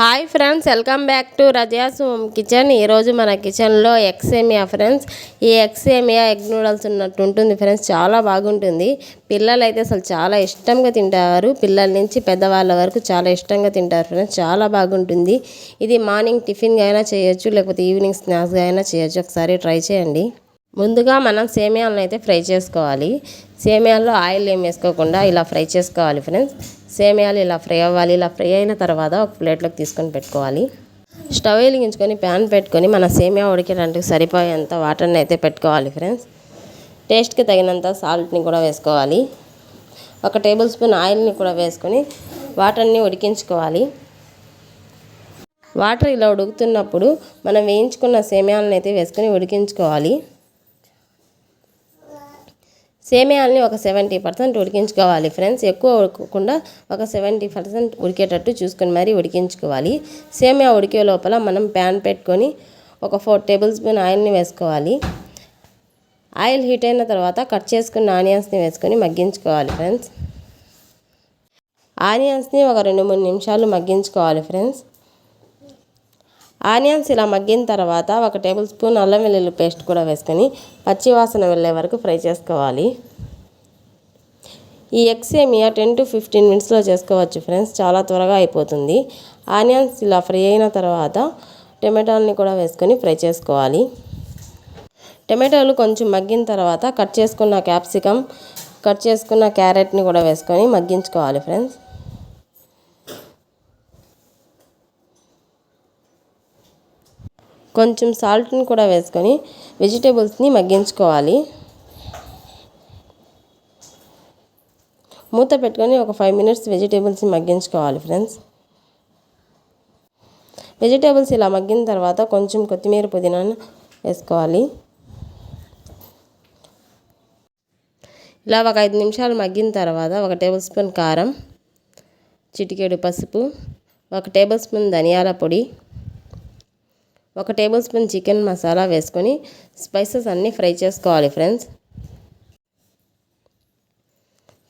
Hi friends welcome back to Rajaya's home kitchen. ఈరోజు మన కిచెన్లో ఎక్సేమియా ఫ్రెండ్స్. ఈ ఎక్సేమియా ఎగ్ నూడల్స్ ఉన్నట్టు ఉంటుంది ఫ్రెండ్స్ చాలా బాగుంటుంది. పిల్లలు అయితే అసలు చాలా ఇష్టంగా తింటారు. పిల్లల నుంచి పెద్దవాళ్ళ వరకు చాలా ఇష్టంగా తింటారు ఫ్రెండ్స్ చాలా బాగుంటుంది. ఇది మార్నింగ్ టిఫిన్గా అయినా చేయొచ్చు లేకపోతే ఈవినింగ్ స్నాక్స్గా అయినా చేయొచ్చు. ఒకసారి ట్రై చేయండి. ముందుగా మనం సేమియాలను అయితే ఫ్రై చేసుకోవాలి. సేమియాల్లో ఆయిల్ ఏం వేసుకోకుండా ఇలా ఫ్రై చేసుకోవాలి ఫ్రెండ్స్. సేమియాలు ఇలా ఫ్రై అవ్వాలి ఇలా ఫ్రై అయిన తర్వాత ఒక ప్లేట్లోకి తీసుకొని పెట్టుకోవాలి. స్టవ్ వెలిగించుకొని ప్యాన్ పెట్టుకొని మన సేమియా ఉడికేటందుకు సరిపోయేంత వాటర్ని అయితే పెట్టుకోవాలి ఫ్రెండ్స్. టేస్ట్కి తగినంత సాల్ట్ని కూడా వేసుకోవాలి. ఒక టేబుల్ స్పూన్ ఆయిల్ని కూడా వేసుకొని వాటర్ని ఉడికించుకోవాలి. వాటర్ ఇలా ఉడుకుతున్నప్పుడు మనం వేయించుకున్న సేమియాలను అయితే వేసుకొని ఉడికించుకోవాలి. సేమియాలని ఒక సెవెంటీ పర్సెంట్ ఉడికించుకోవాలి ఫ్రెండ్స్. ఎక్కువ ఉడకకుండా ఒక సెవెంటీ పర్సెంట్ ఉడికేటట్టు చూసుకొని మరీ ఉడికించుకోవాలి. సేమియా ఉడికే లోపల మనం ప్యాన్ పెట్టుకొని ఒక ఫోర్ టేబుల్ స్పూన్ ఆయిల్ని వేసుకోవాలి. ఆయిల్ హీట్ అయిన తర్వాత కట్ చేసుకున్న ఆనియన్స్ని వేసుకొని మగ్గించుకోవాలి ఫ్రెండ్స్. ఆనియన్స్ని ఒక రెండు మూడు నిమిషాలు మగ్గించుకోవాలి ఫ్రెండ్స్. ఆనియన్స్ ఇలా మగ్గిన తర్వాత ఒక టేబుల్ స్పూన్ అల్లం వెల్లుల్లి పేస్ట్ కూడా వేసుకొని పచ్చివాసన వెళ్ళే వరకు ఫ్రై చేసుకోవాలి. ఈ ఎగ్స్ సేమియా టెన్ టు ఫిఫ్టీన్ మినిట్స్లో చేసుకోవచ్చు ఫ్రెండ్స్ చాలా త్వరగా అయిపోతుంది. ఆనియన్స్ ఇలా ఫ్రై అయిన తర్వాత టమాటాలని కూడా వేసుకొని ఫ్రై చేసుకోవాలి. టమాటాలు కొంచెం మగ్గిన తర్వాత కట్ చేసుకున్న క్యాప్సికమ్ కట్ చేసుకున్న క్యారెట్ని కూడా వేసుకొని మగ్గించుకోవాలి ఫ్రెండ్స్. కొంచెం సాల్ట్ని కూడా వేసుకొని వెజిటేబుల్స్ని మగ్గించుకోవాలి. మూత పెట్టుకొని ఒక ఫైవ్ మినిట్స్ వెజిటేబుల్స్ని మగ్గించుకోవాలి ఫ్రెండ్స్. వెజిటేబుల్స్ ఇలా మగ్గిన తర్వాత కొంచెం కొత్తిమీర పుదీనాను వేసుకోవాలి. ఇలా ఒక ఐదు నిమిషాలు మగ్గిన తర్వాత ఒక టేబుల్ స్పూన్ కారం చిటికెడు పసుపు ఒక టేబుల్ స్పూన్ ధనియాల పొడి ఒక టేబుల్ స్పూన్ చికెన్ మసాలా వేసుకొని స్పైసెస్ అన్నీ ఫ్రై చేసుకోవాలి ఫ్రెండ్స్.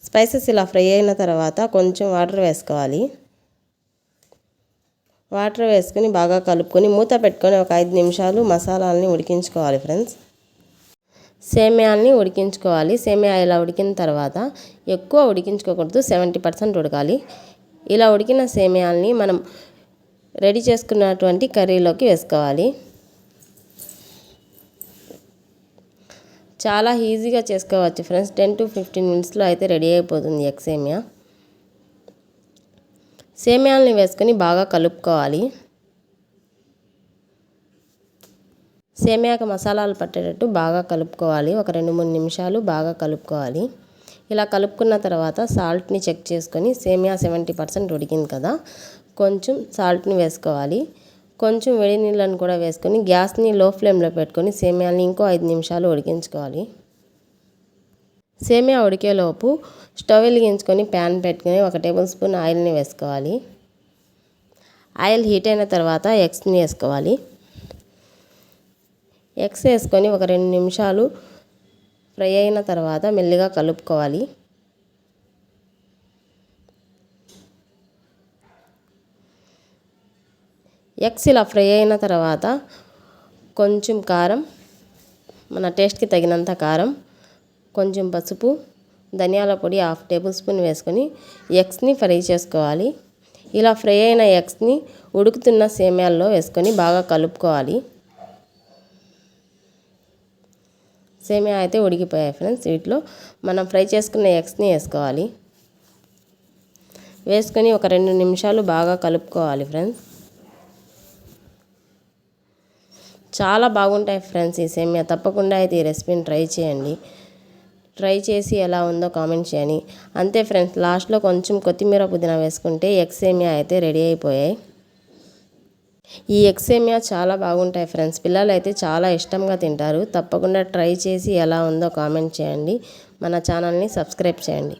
స్పైసెస్ ఇలా ఫ్రై అయిన తర్వాత కొంచెం వాటర్ వేసుకోవాలి. వాటర్ వేసుకొని బాగా కలుపుకొని మూత పెట్టుకొని ఒక ఐదు నిమిషాలు మసాలాలని ఉడికించుకోవాలి ఫ్రెండ్స్. సేమియాల్ని ఉడికించుకోవాలి. సేమియా ఇలా ఉడికిన తర్వాత ఎక్కువ ఉడికించుకోకూడదు సెవెంటీ పర్సెంట్ ఉడకాలి. ఇలా ఉడికిన సేమియాల్ని మనం రెడీ చేసుకున్నటువంటి కర్రీలోకి వేసుకోవాలి. చాలా ఈజీగా చేసుకోవచ్చు ఫ్రెండ్స్. టెన్ టు ఫిఫ్టీన్ మినిట్స్లో అయితే రెడీ అయిపోతుంది ఎగ్ సేమియా. సేమియాలని వేసుకొని బాగా కలుపుకోవాలి. సేమియాకి మసాలాలు పట్టేటట్టు బాగా కలుపుకోవాలి. ఒక రెండు మూడు నిమిషాలు బాగా కలుపుకోవాలి. ఇలా కలుపుకున్న తర్వాత సాల్ట్ని చెక్ చేసుకొని సేమియా సెవెంటీ పర్సెంట్ ఉడికింది కదా. కొంచెం సాల్ట్ని వేసుకోవాలి. కొంచెం వేడి నీళ్ళని కూడా వేసుకొని గ్యాస్ని లో ఫ్లేమ్లో పెట్టుకొని సేమియాని ఇంకో ఐదు నిమిషాలు ఉడికించుకోవాలి. సేమియా ఉడికేలోపు స్టవ్ వెలిగించుకొని ప్యాన్ పెట్టుకొని ఒక టేబుల్ స్పూన్ ఆయిల్ని వేసుకోవాలి. ఆయిల్ హీట్ అయిన తర్వాత ఎగ్స్ని వేసుకోవాలి. ఎగ్స్ వేసుకొని ఒక రెండు నిమిషాలు ఫ్రై అయిన తర్వాత మెల్లిగా కలుపుకోవాలి. ఎగ్స్ ఇలా ఫ్రై అయిన తర్వాత కొంచెం కారం మన టేస్ట్కి తగినంత కారం కొంచెం పసుపు ధనియాల పొడి హాఫ్ టేబుల్ స్పూన్ వేసుకొని ఎగ్స్ని ఫ్రై చేసుకోవాలి. ఇలా ఫ్రై అయిన ఎగ్స్ని ఉడుకుతున్న సేమ్యాల్లో వేసుకొని బాగా కలుపుకోవాలి. సేమియా అయితే ఉడికిపోయాయి ఫ్రెండ్స్. వీటిలో మనం ఫ్రై చేసుకున్న ఎగ్స్ని వేసుకోవాలి. వేసుకొని ఒక రెండు నిమిషాలు బాగా కలుపుకోవాలి ఫ్రెండ్స్. చాలా బాగుంటాయి ఫ్రెండ్స్ ఈ సేమియా. తప్పకుండా అయితే ఈ రెసిపీని ట్రై చేయండి. ట్రై చేసి ఎలా ఉందో కామెంట్ చేయండి. అంతే ఫ్రెండ్స్ లాస్ట్లో కొంచెం కొత్తిమీర పుదీనా వేసుకుంటే ఎగ్ సేమియా అయితే రెడీ అయిపోయాయి. ఈ ఎగ్ సేమియా చాలా బాగుంటాయి ఫ్రెండ్స్ పిల్లలు అయితే చాలా ఇష్టంగా తింటారు. తప్పకుండా ట్రై చేసి ఎలా ఉందో కామెంట్ చేయండి. మన ఛానల్ని సబ్స్క్రైబ్ చేయండి.